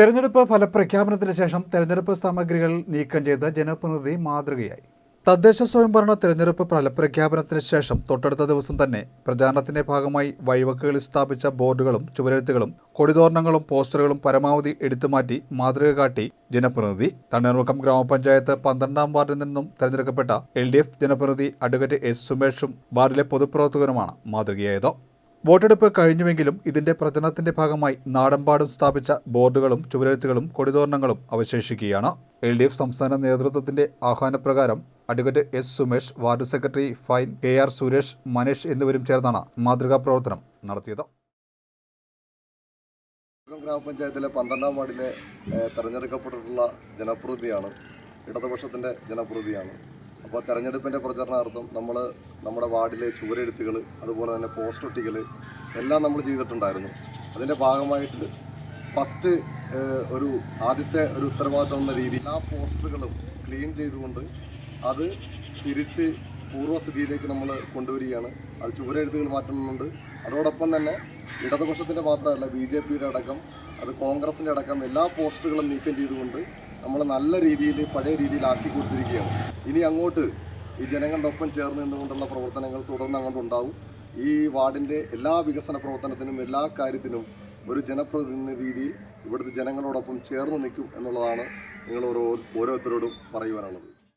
തെരഞ്ഞെടുപ്പ് ഫലപ്രഖ്യാപനത്തിന് ശേഷം തെരഞ്ഞെടുപ്പ് സാമഗ്രികൾ നീക്കം ചെയ്ത ജനപ്രതിനിധി മാതൃകയായി. തദ്ദേശ സ്വയംഭരണ തെരഞ്ഞെടുപ്പ് ഫലപ്രഖ്യാപനത്തിന് ശേഷം തൊട്ടടുത്ത ദിവസം തന്നെ പ്രചാരണത്തിന്റെ ഭാഗമായി വഴിവക്കുകളിൽ സ്ഥാപിച്ച ബോർഡുകളും ചുവരെഴുത്തുകളും കൊടിതോരണങ്ങളും പോസ്റ്ററുകളും പരമാവധി എടുത്തുമാറ്റി മാതൃക കാട്ടി ജനപ്രതിനിധി. തണ്ണീർമുക്കം ഗ്രാമപഞ്ചായത്ത് പന്ത്രണ്ടാം വാർഡിൽ നിന്നും തെരഞ്ഞെടുക്കപ്പെട്ട എൽ ജനപ്രതിനിധി അഡ്വക്കേറ്റ് എസ് സുമേഷും വാർഡിലെ പൊതുപ്രവർത്തകനുമാണ് മാതൃകയായത്. വോട്ടെടുപ്പ് കഴിഞ്ഞുവെങ്കിലും ഇതിന്റെ പ്രചരണത്തിന്റെ ഭാഗമായി നാടമ്പാടും സ്ഥാപിച്ച ബോർഡുകളും ചുവരെഴുത്തുകളും കൊടിതോരണങ്ങളും അവശേഷിക്കുകയാണ്. എൽ ഡി എഫ് സംസ്ഥാന നേതൃത്വത്തിന്റെ ആഹ്വാനപ്രകാരം advocate S Sumesh ward secretary fine K R Suresh Manesh എന്നിവരും ചേർന്നാണ് മാതൃകാ പ്രവർത്തനം നടത്തിയത്. ഗ്രാമപഞ്ചായത്തിലെ പന്ത്രണ്ടാം വാർഡിലെ തെരഞ്ഞെടുക്കപ്പെട്ടിട്ടുള്ള ജനപ്രതിനിധിയാണ് ഇടതുപക്ഷത്തിന്റെ ജനപ്രതിനിധിയാണ്. അപ്പോൾ തെരഞ്ഞെടുപ്പിന്റെ പ്രചരണാർത്ഥം നമ്മൾ നമ്മുടെ വാർഡിലെ ചുവരെഴുത്തുകൾ അതുപോലെ തന്നെ പോസ്റ്റ് ഒട്ടികൾ എല്ലാം നമ്മൾ ചെയ്തിട്ടുണ്ടായിരുന്നു. അതിന്റെ ഭാഗമായിട്ട് ഫസ്റ്റ് ഒരു ആദ്യത്തെ ഒരു ഉത്തരവാദിത്വം എന്ന രീതിയിൽ ആ പോസ്റ്ററുകളും ക്ലീൻ ചെയ്തുകൊണ്ട് അത് തിരിച്ച് പൂർവസ്ഥിതിയിലേക്ക് നമ്മൾ കൊണ്ടുവരികയാണ്. അത് ചുവരെഴുത്തുകൾ മാറ്റുന്നുണ്ട്. അതോടൊപ്പം തന്നെ ഇടതുപക്ഷത്തിന്റെ മാത്രമല്ല ബി ജെ പിയുടെ അടക്കം അത് കോൺഗ്രസിന്റെ അടക്കം എല്ലാ പോസ്റ്ററുകളും നീക്കം ചെയ്തുകൊണ്ട് നമ്മൾ നല്ല രീതിയിൽ പഴയ രീതിയിൽ ആക്കി കൊടുത്തിരിക്കുകയാണ്. ഇനി അങ്ങോട്ട് ഈ ജനങ്ങളുടെ ഒപ്പം ചേർന്ന് നിന്നുകൊണ്ടുള്ള പ്രവർത്തനങ്ങൾ തുടർന്ന് അങ്ങോട്ട് ഉണ്ടാവും. ഈ വാർഡിന്റെ എല്ലാ വികസന പ്രവർത്തനത്തിനും എല്ലാ കാര്യത്തിനും ഒരു ജനപ്രതിനിധി രീതിയിൽ ഇവിടുത്തെ ജനങ്ങളോടൊപ്പം ചേർന്ന് നിൽക്കും എന്നുള്ളതാണ് നിങ്ങൾ ഓരോ ഓരോരുത്തരോടും പറയുവാനുള്ളത്.